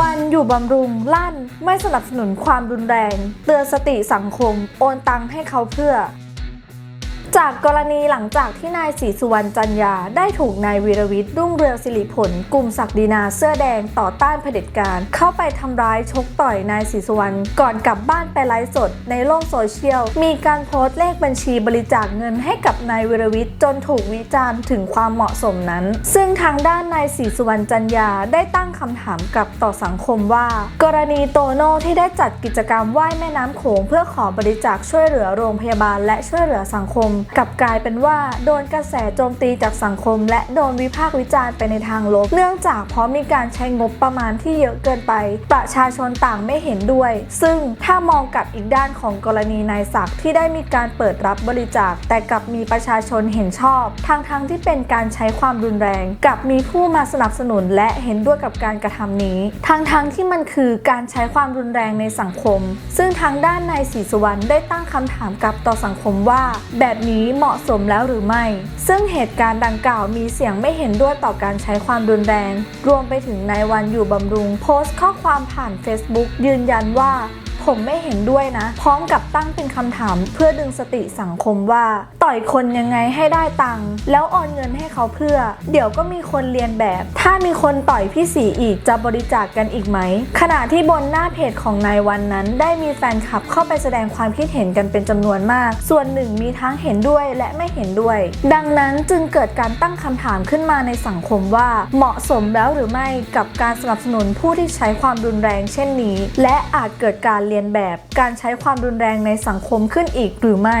วันอยู่บำรุงลั่นไม่สนับสนุนความรุนแรง เตือนสติสังคม โอนตังให้เขาเพื่อ จากกรณีหลังจากที่นายศรีสุวรรณจันยา ได้ถูกนายวีรวิทย์รุ่งเรืองสิริผล กลุ่มศักดินาเสื้อแดงต่อต้านเผด็จการ เข้าไปทำร้ายชกต่อยนายศรีสุวรรณก่อนกลับบ้านไปไลฟ์สด ในโลกโซเชียล มีการโพสต์เลขบัญชีบริจาคเงินให้กับนายวีรวิทย์จนถูกวิจารณ์ถึงความเหมาะสมนั้น ซึ่งทางด้านนายศรีสุวรรณจันยาได้ตั้งคำถามกลับต่อสังคมว่า กรณีโตโน่ที่ได้จัดกิจกรรมว่ายแม่น้ำโขงเพื่อขอบริจาคช่วยเหลือโรงพยาบาลและช่วยเหลือสังคมกลับกลายเป็นว่าโดนกระแสโจมตีจากสังคม และโดนวิพากษ์วิจารณ์ไปในทางลบ เนื่องจากเพราะมีการใช้งบประมาณที่เยอะเกินไป ประชาชนต่างไม่เห็นด้วย ซึ่งถ้ามองกับอีกด้านของกรณีนายศักดิ์ที่ได้มีการเปิดรับบริจาค แต่กลับมีประชาชนเห็นชอบทางทางที่เป็นการใช้ความรุนแรงกลับมีผู้มาสนับสนุนและเห็นด้วยกับการกระทำนี้ทางทางที่มันคือการใช้ความรุนแรงในสังคม ซึ่งทางด้านนายศรีสุวรรณได้ตั้งคำถามกลับต่อสังคมว่าแบบนี้เหมาะสมแล้วหรือไม่ ซึ่งเหตุการณ์ดังกล่าวมีเสียงไม่เห็นด้วยต่อการใช้ความรุนแรง รวมไปถึงนายวันอยู่บำรุง โพสต์ข้อความผ่าน Facebook ยืนยันว่าผมไม่เห็นด้วยนะ พร้อมกับตั้งเป็นคำถามเพื่อดึงสติสังคมว่าต่อยคนยังไงให้ได้ตังค์แล้วโอนเงินให้เขาเพื่อ เดี๋ยวก็มีคนเรียนแบบ ถ้ามีคนต่อยพี่สีอีกจะบริจาคกกันอีกไหม ขณะที่บนหน้าเพจของนายวันนั้น ได้มีแฟนคลับเข้าไปแสดงความคิดเห็นกันเป็นจำนวนมาก ส่วนหนึ่งมีทั้งเห็นด้วยและไม่เห็นด้วย ดังนั้นจึงเกิดการตั้งคำถามขึ้นมาในสังคมว่า เหมาะสมแล้วหรือไม่กับการสนับสนุนผู้ที่ใช้ความรุนแรงเช่นนี้ และอาจเกิดการเรียนแบบการใช้ความรุนแรงในสังคมขึ้นอีกหรือไม่